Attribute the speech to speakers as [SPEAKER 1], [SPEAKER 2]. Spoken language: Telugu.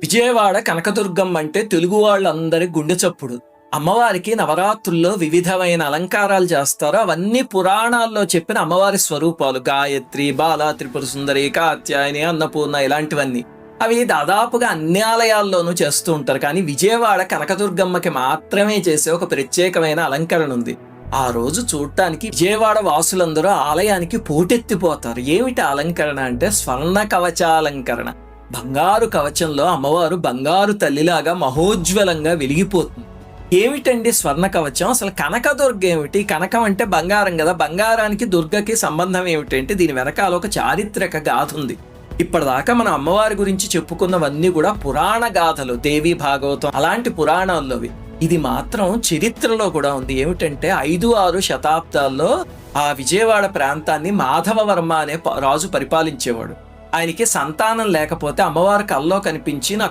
[SPEAKER 1] విజయవాడ కనకదుర్గమ్మ అంటే తెలుగు వాళ్ళందరి గుండె చప్పుడు. అమ్మవారికి నవరాత్రుల్లో వివిధమైన అలంకారాలు చేస్తారు. అవన్నీ పురాణాల్లో చెప్పిన అమ్మవారి స్వరూపాలు. గాయత్రి బాల త్రిపుర సుందరి కాత్యాయని అన్నపూర్ణ ఇలాంటివన్నీ. అవి దాదాపుగా అన్ని ఆలయాల్లోనూ చేస్తూ ఉంటారు. కానీ విజయవాడ కనకదుర్గమ్మకి మాత్రమే చేసే ఒక ప్రత్యేకమైన అలంకరణ ఉంది. ఆ రోజు చూడటానికి విజయవాడ వాసులందరూ ఆలయానికి పోటెత్తిపోతారు. ఏమిటి అలంకరణ అంటే స్వర్ణ కవచాలంకరణ బంగారు కవచంలో అమ్మవారు బంగారు తల్లిలాగా మహోజ్వలంగా వెలిగిపోతుంది. ఏమిటండి స్వర్ణ కవచం? అసలు కనకదుర్గ ఏమిటి? కనకం అంటే బంగారం కదా. బంగారానికి దుర్గకి సంబంధం ఏమిటంటే దీని వెనకాల ఒక చారిత్రక గాథ ఉంది. ఇప్పటిదాకా మనం అమ్మవారి గురించి చెప్పుకున్నవన్నీ కూడా పురాణ గాథలు. దేవి భాగవతం అలాంటి పురాణాల్లోవి ఇది మాత్రం చరిత్రలో కూడా ఉంది. ఏమిటంటే ఐదు ఆరు శతాబ్దాల్లో ఆ విజయవాడ ప్రాంతాన్ని మాధవ వర్మ అనే ప- రాజు పరిపాలించేవాడు. ఆయనకి సంతానం లేకపోతే అమ్మవారి కల్లో కనిపించి నా